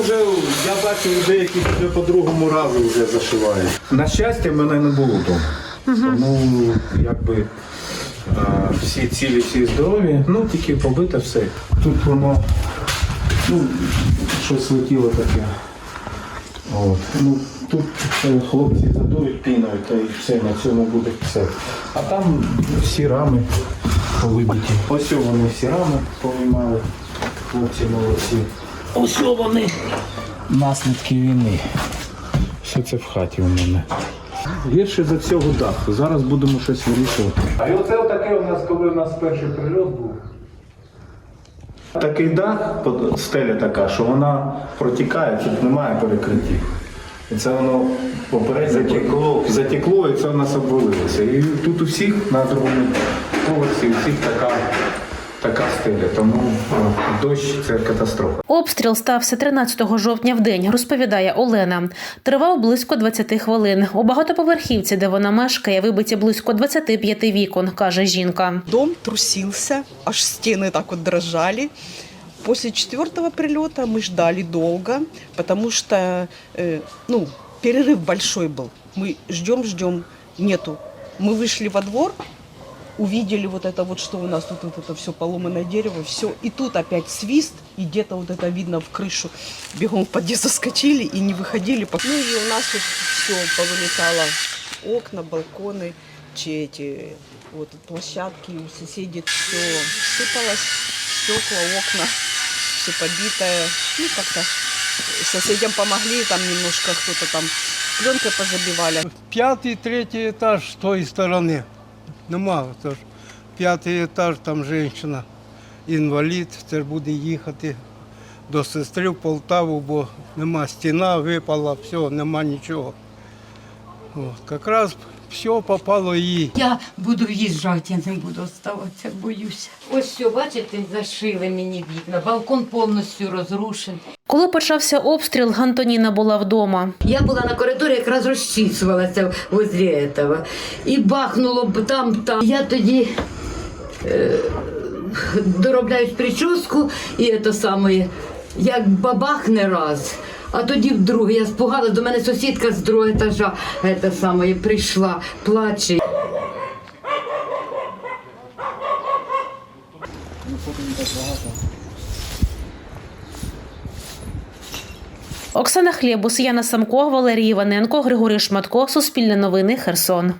вже я бачу, деякі вже по другому разу вже зашивають. На щастя, мене не було вдома. Тому якби а, всі цілі, всі здорові, ну тільки побите все. Тут воно ну, щось летіло таке. От. Ну, тут хлопці задують піною, та і все, на цьому буде все. А там всі рами повибиті. Ось вони всі рами повиймали. Хлопці молодці. Ось вони. Наслідки війни. Все це в хаті у мене. Гірше за цього даху. Зараз будемо щось вирішувати. А і оце таке у нас, коли у нас перший прильот був. Такий дах, стеля така, що вона протікає, тут немає перекриттів. І це воно попередньо затекло, затекло і це у нас обвалилося. І тут у всіх на другому поверсі, у всіх така, така стеля. Тому о, дощ це катастрофа. Обстріл стався 13 жовтня в день, розповідає Олена. Тривав близько 20 хвилин. У багатоповерхівці, де вона мешкає, вибиті близько 25 вікон, каже жінка. Дом трусился, аж стены так вот дрожали. После четвертого прилета мы ждали долго, потому что э, ну, перерыв большой был. Мы ждем, ждем, нету. Мы вышли во двор, увидели вот это вот, что у нас тут вот это все поломанное дерево, все. И тут опять свист, и где-то вот это видно в крышу. Бегом в подъезд заскочили и не выходили. Ну и у нас тут все повылетало. Окна, балконы, че эти вот площадки, у соседей все сыпалось, стекла, окна, все побитое. Ну как-то соседям помогли, там немножко кто-то там пленкой позабивали. П'ятий, третій етаж з тої сторони. Нема. Тож п'ятий етаж, там жінка, інвалід, це ж буде їхати до сестри в Полтаву, бо нема стіна, випала, все, нема нічого. От, якраз все попало їй. Я буду в'їжджати, я не буду оставатися, боюся. Ось все, бачите, зашили мені вікна, балкон повністю розрушений. Коли почався обстріл, Антоніна була вдома. Я була на коридорі, якраз розчісувалася возле цього. І бахнуло там, там. Я тоді е, доробляю прическу і це саме, як бабахне раз. А тоді вдруге я спугалась, до мене сусідка з другого етажа це саме, прийшла, плаче. Оксана Хлєбус, Яна Самко, Валерій Іваненко, Григорій Шматко, Суспільне новини, Херсон.